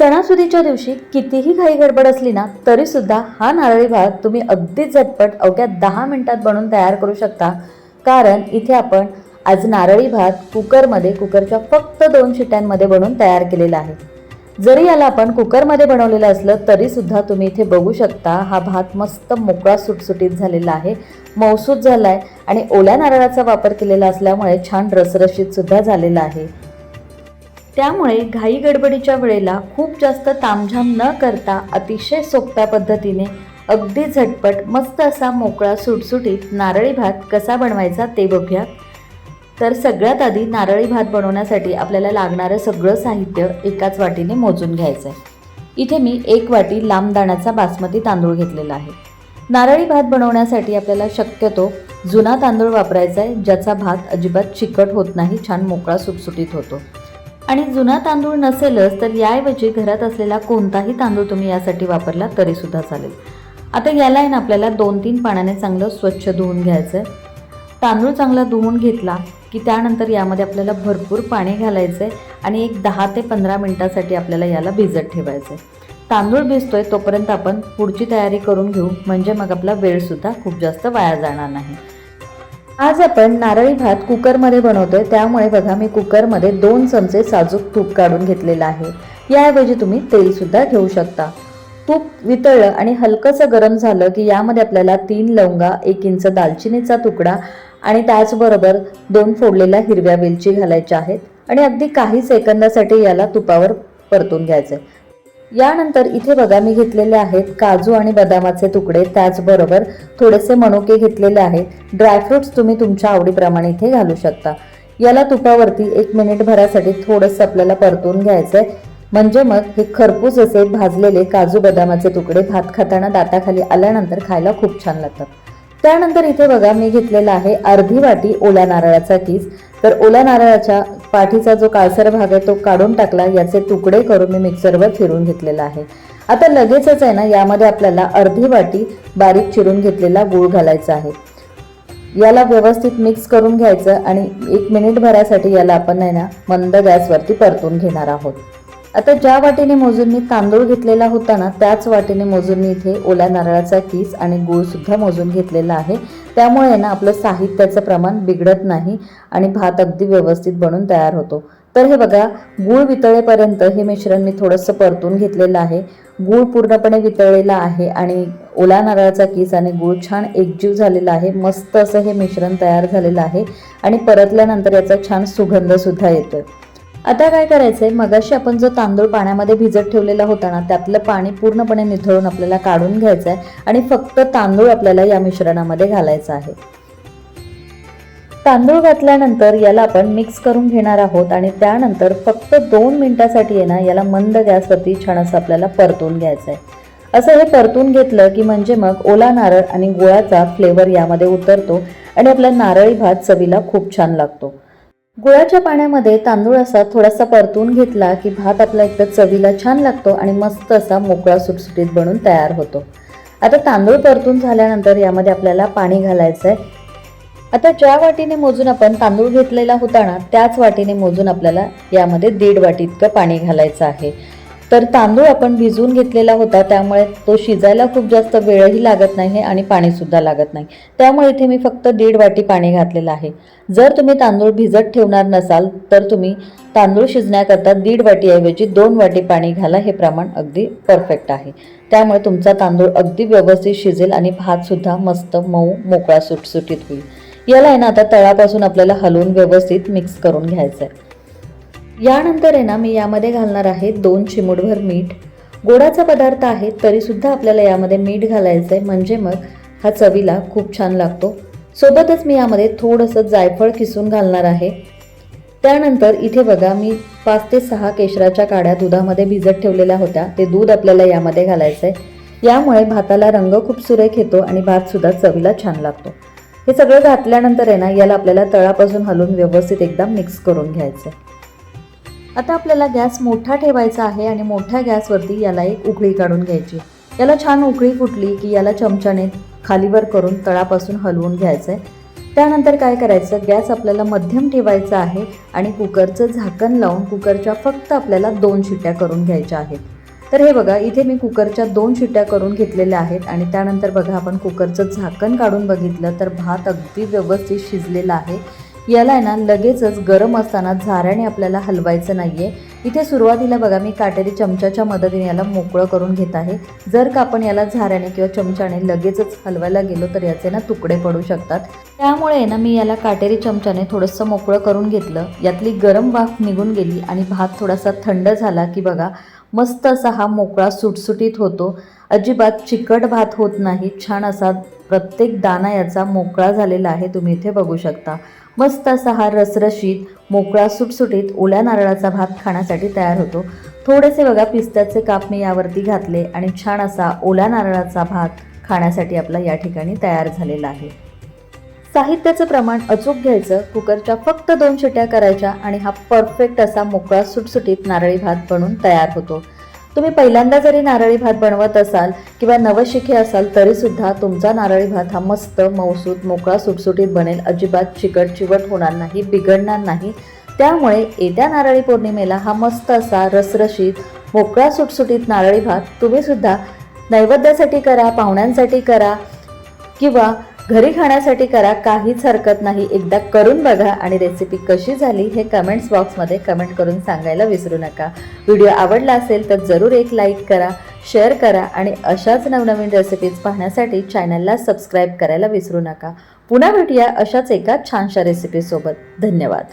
सणासुदीच्या दिवशी कितीही घाई गडबड असली ना तरी सुद्धा हा नारळी भात तुम्ही अगदी झटपट अवघ्या दहा मिनिटात बनवून तयार करू शकता. कारण इथे आपण आज नारळी भात कुकरमध्ये कुकरच्या फक्त दोन शिट्यांमध्ये बनवून तयार केलेला आहे. जरी याला आपण कुकरमध्ये बनवलेलं असलं तरी सुद्धा तुम्ही इथे बघू शकता हा भात मस्त मोकळा सुटसुटीत झालेला आहे. मौसूद झाला आहे आणि ओल्या नारळाचा वापर केलेला असल्यामुळे छान रसरशीत सुद्धा झालेला आहे. त्यामुळे घाई गडबडीच्या वेळेला खूप जास्त तामझाम न करता अतिशय सोप्या पद्धतीने अगदी झटपट मस्त असा मोकळा सुटसुटीत नारळी भात कसा बनवायचा ते बघूया. तर सगळ्यात आधी नारळी भात बनवण्यासाठी आपल्याला लागणारं सगळं साहित्य एकाच वाटीने मोजून घ्यायचं आहे इथे मी एक वाटी लांब दाण्याचा बासमती तांदूळ घेतलेला आहे. नारळी भात बनवण्यासाठी आपल्याला शक्यतो जुना तांदूळ वापरायचा आहे ज्याचा भात अजिबात चिकट होत नाही छान मोकळा सुटसुटीत होतो. आणि जुना तांदूळ नसेलच तर याऐवजी घरात असलेला कोणताही तांदूळ तुम्ही यासाठी वापरला तरी सुद्धा चालेल. आता याला आहे ना आपल्याला दोन तीन पाण्याने चांगलं स्वच्छ धुवून घ्यायचं आहे तांदूळ चांगला धुवून घेतला की त्यानंतर यामध्ये आपल्याला भरपूर पाणी घालायचं आहे आणि एक दहा ते पंधरा मिनटासाठी आपल्याला याला भिजत ठेवायचं आहे तांदूळ भिजतोय तोपर्यंत आपण पुढची तयारी करून घेऊ म्हणजे मग आपला वेळसुद्धा खूप जास्त वाया जाणार नाही. आज आपण नारळी भात कुकरमध्ये बनवतोय. त्यामुळे बघा मी कुकरमध्ये दोन चमचे साजूक तूप काढून घेतलेलं आहे. याऐवजी तुम्ही तेलसुद्धा घेऊ शकता. तूप वितळलं आणि हलकंसं गरम झालं की यामध्ये आपल्याला तीन लवंगा एक इंच दालचिनीचा तुकडा आणि त्याचबरोबर दोन फोडलेल्या हिरव्या वेलची घालायच्या आहेत. आणि अगदी काही सेकंदासाठी याला तुपावर परतून घ्यायचं आहे यानंतर इथे बघा मी घेतलेले आहेत काजू आणि बदामाचे तुकडे. त्याचबरोबर थोडेसे मनुके घेतलेले आहेत ड्रायफ्रुट्स तुम्ही तुमच्या आवडीप्रमाणे इथे घालू शकता. याला तुपावरती एक मिनिट भरासाठी थोडंसं आपल्याला परतून घ्यायचं आहे म्हणजे मग हे खरपूस असे भाजलेले काजू बदामाचे तुकडे भात खाताना दाताखाली आल्यानंतर खायला खूप छान लागतात. त्यानंतर इथे बघा मी घेतलेला आहे अर्धी वाटी ओल्या नारळाचा किस. तर ओल्या नारळाच्या पाठीचा जो काळसर भाग आहे तो काढून टाकला. याचे तुकडे करून मी मिक्सरवर फिरून घेतलेला आहे. आता लगेचच आहे ना यामध्ये आपल्याला अर्धी वाटी बारीक चिरून घेतलेला गूळ घालायचा आहे. याला व्यवस्थित मिक्स करून घ्यायचं आणि एक मिनिट भरासाठी याला आपण आहे ना मंद गॅसवरती परतून घेणार आहोत. आता ज्या वाटीने मोजून मी तांदूळ घेतलेला होता ना त्याच वाटेने मोजून मी इथे ओल्या नारळाचा किस आणि गूळ सुद्धा मोजून घेतलेला आहे. त्यामुळे ना आपलं साहित्याचं प्रमाण बिघडत नाही आणि भात अगदी व्यवस्थित बनून तयार होतो. तर हे बघा गूळ वितळेपर्यंत हे मिश्रण मी थोडंसं परतून घेतलेलं आहे. गूळ पूर्णपणे वितळलेला आहे आणि ओला नारळाचा किस आणि गूळ छान एकजीव झालेला आहे. मस्त असं हे मिश्रण तयार झालेलं आहे आणि परतल्यानंतर याचा छान सुगंध सुद्धा येतोय. आता काय करायचंय? मगाशी आपण जो तांदूळ पाण्यामध्ये भिजत ठेवलेला होता ना त्यातलं पाणी पूर्णपणे निथळून आपल्याला काढून घ्यायचं आहे आणि फक्त तांदूळ आपल्याला या मिश्रणामध्ये घालायचा आहे. तांदूळ घातल्यानंतर याला आपण मिक्स करून घेणार आहोत आणि त्यानंतर फक्त दोन मिनिटासाठी आहे ना याला मंद गॅसवरती छान असं आपल्याला परतून घ्यायचं आहे असं हे परतून घेतलं की म्हणजे मग ओला नारळ आणि गुळाचा फ्लेवर यामध्ये उतरतो आणि आपला नारळी भात चवीला खूप छान लागतो. गुळाच्या पाण्यामध्ये तांदूळ असा थोडासा परतून घेतला की भात आपला एकदा चवीला छान लागतो आणि मस्त असा मोकळा सुटसुटीत बनून तयार होतो. आता तांदूळ परतून झाल्यानंतर यामध्ये आपल्याला पाणी घालायचं आहे आता ज्या वाटीने मोजून आपण तांदूळ घेतलेला होता ना त्याच वाटीने मोजून आपल्याला यामध्ये दीड वाटी इतकं पाणी घालायचं आहे. तर तांदूळ आपण भिजवून घेतलेला होता त्यामुळे तो शिजायला खूप जास्त वेळही लागत नाही आणि पाणीसुद्धा लागत नाही. त्यामुळे इथे मी फक्त दीड वाटी पाणी घातलेलं आहे. जर तुम्ही तांदूळ भिजत ठेवणार नसाल तर तुम्ही तांदूळ शिजण्याकरता दीड वाटीऐवजी दोन वाटी पाणी घाला हे प्रमाण अगदी परफेक्ट आहे. त्यामुळे तुमचा तांदूळ अगदी व्यवस्थित शिजेल आणि भातसुद्धा मस्त मऊ मोकळा सुटसुटीत होईल. याला आहे ना आता तळापासून आपल्याला हलवून व्यवस्थित मिक्स करून घ्यायचं आहे यानंतर आहे ना मी यामध्ये घालणार आहे दोन चिमूटभर मीठ. गोडाचा पदार्थ आहे तरीसुद्धा आपल्याला यामध्ये मीठ घालायचं आहे म्हणजे मग हा चवीला खूप छान लागतो. सोबतच मी यामध्ये थोडंसं जायफळ किसून घालणार आहे. त्यानंतर इथे बघा मी पाच ते सहा केशराच्या काड्या दुधामध्ये भिजत ठेवलेल्या होत्या. ते दूध आपल्याला यामध्ये घालायचं आहे यामुळे भाताला रंग खूप सुरेख येतो आणि भातसुद्धा चवीला छान लागतो. हे सगळं घातल्यानंतर आहे ना याला आपल्याला तळापासून हलवून व्यवस्थित एकदम मिक्स करून घ्यायचं आहे आता आपल्याला गॅस मोठा ठेवायचा आहे आणि मोठ्या गॅसवरती याला एक उकळी काढून घ्यायची. याला छान उकळी फुटली की याला चमच्याने खालीवर करून तळापासून हलवून घ्यायचं आहे त्यानंतर काय करायचं? गॅस आपल्याला मध्यम ठेवायचा आहे आणि कुकरचं झाकण लावून कुकरच्या फक्त आपल्याला दोन शिट्ट्या करून घ्यायच्या आहेत. तर हे बघा इथे मी कुकरच्या दोन शिट्ट्या करून घेतलेल्या आहेत आणि त्यानंतर बघा आपण कुकरचं झाकण काढून बघितलं तर भात अगदी व्यवस्थित शिजलेला आहे. याला आहे ना लगेचच गरम असताना झाऱ्याने आपल्याला हलवायचं नाही आहे इथे सुरुवातीला बघा मी काटेरी चमच्याच्या मदतीने याला मोकळं करून घेत आहे. जर का आपण याला झाऱ्याने किंवा चमच्याने लगेचच हलवायला गेलो तर याचे ना तुकडे पडू शकतात. त्यामुळे आहे ना मी याला काटेरी चमच्याने थोडंसं मोकळं करून घेतलं. यातली गरम वाफ निघून गेली आणि भात थोडासा थंड झाला की बघा मस्त असा हा मोकळा सुटसुटीत होतो. अजिबात चिकट भात होत नाही. छान असा प्रत्येक दाना याचा मोकळा झालेला आहे. तुम्ही इथे बघू शकता. मस्त असा हा रसरशीत मोकळा सुटसुटीत ओल्या नारळाचा भात खाण्यासाठी तयार होतो. थोडेसे बघा पिस्त्याचे काप मी यावरती घातले आणि छान असा ओल्या नारळाचा भात खाण्यासाठी आपला या ठिकाणी तयार झालेला आहे. साहित्याचं प्रमाण अचूक घ्यायचं. कुकरच्या फक्त दोन शिट्या करायच्या आणि हा परफेक्ट असा मोकळा सुटसुटीत नारळी भात बनून तयार होतो. तुम्ही पहिल्यांदा जरी नारळी भात बनवत असाल किंवा नवशिखे असाल तरीसुद्धा तुमचा नारळी भात हा मस्त मौसूद मोकळा सुटसुटीत बनेल. अजिबात चिकट चिवट होणार नाही बिघडणार नाही. त्यामुळे येत्या नारळी पौर्णिमेला हा मस्त असा रसरशीत मोकळा सुटसुटीत नारळी भात तुम्हीसुद्धा नैवेद्यासाठी करा पाहुण्यांसाठी करा किंवा घरी खाण्यासाठी करा काहीच हरकत नाही. एकदा करून बघा आणि रेसिपी कशी झाली हे कमेंट्स बॉक्समध्ये कमेंट करून सांगायला विसरू नका. व्हिडिओ आवडला असेल तर जरूर एक लाईक करा शेअर करा आणि अशाच नवनवीन रेसिपीज पाहण्यासाठी चॅनलला सबस्क्राईब करायला विसरू नका. पुन्हा भेटूया अशाच एका छानशा रेसिपीसोबत धन्यवाद.